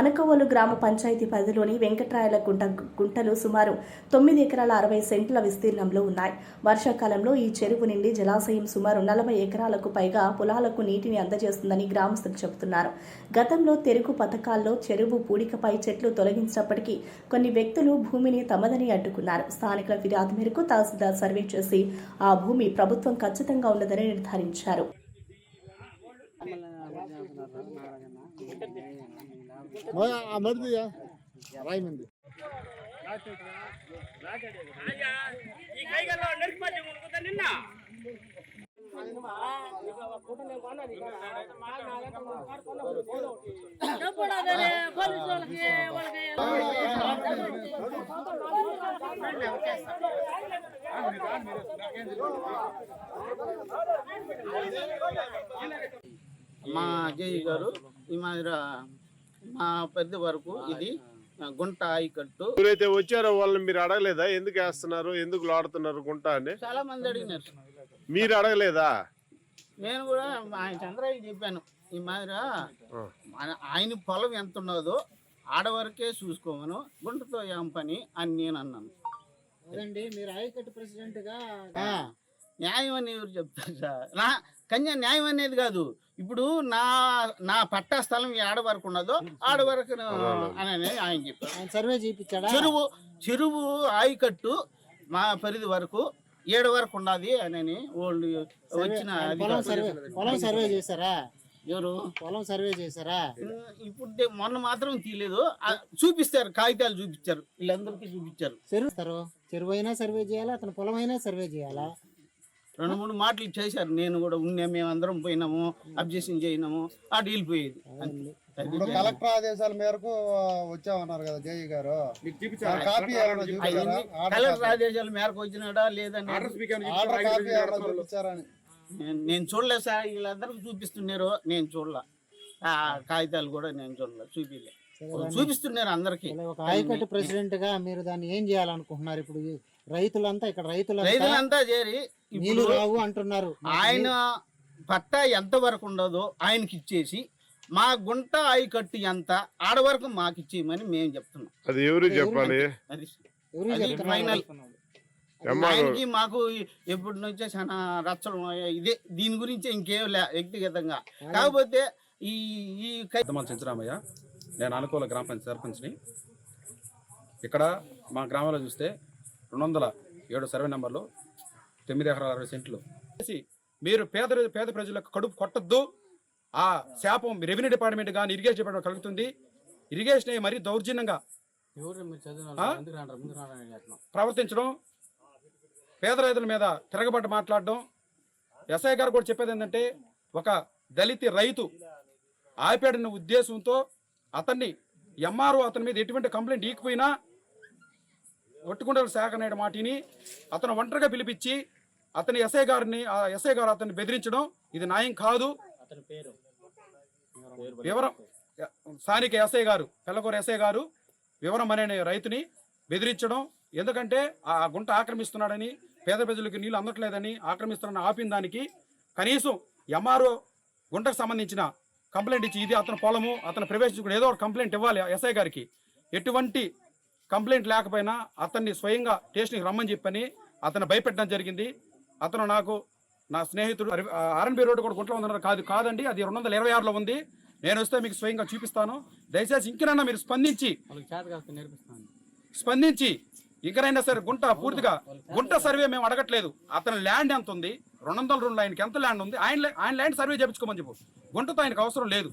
అనకవోలు గ్రామ పంచాయతీ పరిధిలోని వెంకట్రాయల గుంట గుంటలు సుమారు తొమ్మిది ఎకరాల అరవై సెంట్ల విస్తీర్ణంలో ఉన్నాయి. వర్షాకాలంలో ఈ చెరువు నుండి జలాశయం సుమారు నలభై ఎకరాలకు పైగా పొలాలకు నీటిని అందజేస్తుందని గ్రామస్తులు చెబుతున్నారు. గతంలో తెరుగు పథకాల్లో చెరువు పూడికపై చెట్లు తొలగించినప్పటికీ కొన్ని వ్యక్తులు భూమిని తమదని అడ్డుకున్నారు. స్థానికుల ఫిర్యాదు మేరకు తహసీల్దార్ సర్వే చేసి ఆ భూమి ప్రభుత్వం ఖచ్చితంగా ఉన్నదని నిర్ధారించారు. மருந்துயா ராய் மருந்து మా అజయ్ గారు. ఈ మాదిరి మా పెద్ద వరకు ఇది గుంట ఆయకట్టు. ఎవరైతే వచ్చారో వాళ్ళని మీరు అడగలేదా? ఎందుకు వేస్తున్నారు? ఎందుకు లాడుతున్నారు గుంట అని? చాలా మంది అడిగినారు. మీరు అడగలేదా? నేను కూడా ఆయన చంద్రయ్య చెప్పాను ఈ మాదిరి ఆయన పొలం ఎంత ఉన్నదో ఆడవరకే చూసుకోమను గుంటతో ఏం పని? అని నేను అన్నాను. అదండి మీరు ఆయకట్టు ప్రెసిడెంట్గా ఆ, న్యాయం అని ఎవరు చెప్తారు సార్? కన్యా న్యాయం అనేది కాదు. ఇప్పుడు నా నా పట్టా స్థలం ఆడ వరకు ఉన్నదో ఆడ వరకు అని ఆయన చెప్పారు. సర్వే చేయించాడా? చెరువు చెరువు ఆయకట్టు మా పరిధి వరకు ఏడు వరకు ఉన్నది అని వాళ్ళు వచ్చిన పొలం సర్వే అధికారులు. పొలం సర్వే చేశారా? ఎవరు? పొలం సర్వే చేశారా? ఇప్పుడు మొన్న మాత్రం తీయలేదు. చూపిస్తారు కాగితాలు చూపించారు. వీళ్ళందరికీ చూపించారు. చెరువు. చెరువు అయినా సర్వే చేయాలా? అతని పొలం అయినా సర్వే చేయాలా? రెండు మూడు మాటలు చేశారు. నేను కూడా ఉన్నా మేము అందరం పోయినాము అబ్జెక్షన్ చేయనాము ఆ డీల్ పోయేది. ఇప్పుడు కలెక్టర్ ఆదేశాల మేరకు వచ్చామన్నారు కదా జేఈ గారు. కాపీ కలెక్టర్ ఆదేశాల మేరకు వచ్చినాడా లేదని ఆర్డర్ కాపీ చూపించారని. నేను- చూడలేదు సార్ వీళ్ళందరికీ చూపిస్తున్నారు. నేను చూడలే. ఆ కాగితాలు కూడా నేను చూడలే చూపిలే. చూపిస్తున్నారు అందరికి. ఒక ప్రెసిడెంట్గా మీరు దాన్ని ఏం చేయాలనుకుంటున్నారు ఇప్పుడు? రైతులంతా ఇక్కడ రైతులంతా రైతులంతా చేరి నీళ్ళు రావు అంటున్నారు. ఆయన పట్టా ఎంత వరకు ఉండదో ఆయనకి ఇచ్చేసి మా గుంట ఆయకట్టు ఎంత ఆడ వరకు మాకు ఇచ్చేయమని మేము చెప్తున్నాం. అది ఎవరు చెప్పాలి? అది ఫైనల్. ఆయనకి మాకు ఎప్పటి నుంచే చాలా రచ్చలు ఉన్నాయి. ఇదే దీని గురించి ఇంకేం లే వ్యక్తిగతంగా. కాకపోతే ఈ ఈ చెంచురామయ్య నేను అనుకూల గ్రామ పంచాయతీ సర్పంచ్ని. ఇక్కడ మా గ్రామంలో చూస్తే రెండు వందల ఏడు సర్వే నెంబర్లు తొమ్మిది ఎకరాల అరవై సెంట్లు. చేసి మీరు పేద పేద ప్రజలకు కడుపు కొట్టద్దు. ఆ శాపం రెవెన్యూ డిపార్ట్మెంట్ కానీ ఇరిగేషన్ డిపార్ట్మెంట్ కలుగుతుంది. ఇరిగేషన్ మరీ దౌర్జన్యంగా? ప్రవర్తించడం పేద రైతుల మీద తిరగబడ్డ మాట్లాడడం. ఎస్ఐ గారు కూడా చెప్పేది ఏంటంటే ఒక దళిత రైతు ఆపాడన్న ఉద్దేశంతో అతన్ని ఎంఆర్ఓ అతని మీద ఎటువంటి కంప్లైంట్ ఈకపోయినా ఒట్టుకుంటల శాఖ అనే మాటిని అతను ఒంటరిగా పిలిపించి అతని ఎస్ఐ గారిని ఆ ఎస్ఐ గారు అతన్ని బెదిరించడం ఇది న్యాయం కాదు. వివరం స్థానిక ఎస్ఐ గారు పెల్లకూర ఎస్ఐ గారు వివరం అనే రైతుని బెదిరించడం. ఎందుకంటే ఆ గుంట ఆక్రమిస్తున్నాడని పేద ప్రజలకు నీళ్ళు అందట్లేదని ఆక్రమిస్తున్నాడని ఆపిన దానికి కనీసం ఎంఆర్ఓ గుంటకు సంబంధించిన కంప్లైంట్ ఇచ్చి ఇది అతని పొలము అతను ప్రవేశించుకుని ఏదో ఒక కంప్లైంట్ ఇవ్వాలి ఎస్ఐ గారికి. ఎటువంటి కంప్లైంట్ లేకపోయినా అతన్ని స్వయంగా స్టేషన్కి రమ్మని చెప్పని అతను భయపెట్టడం జరిగింది. అతను నాకు నా స్నేహితుడు ఆర్ఎన్బి రోడ్డు కూడా గుంట్లో ఉందన్నారు. కాదు కాదండి అది రెండు వందల ఇరవై ఆరులో ఉంది. నేను వస్తే మీకు స్వయంగా చూపిస్తాను. దయచేసి ఇంకనన్నా మీరు స్పందించి. స్పందించి. ఇంకనైనా సరే గుంట పూర్తిగా గుంట సర్వే మేము అడగట్లేదు. అతని ల్యాండ్ ఎంత ఉంది రెండు వందల రెండు ఆయనకి ఎంత ల్యాండ్ ఉంది? ఆయన ఆయన ల్యాండ్ సర్వే చేయించుకోమని చెప్పు. గుంటతో ఆయనకు అవసరం లేదు.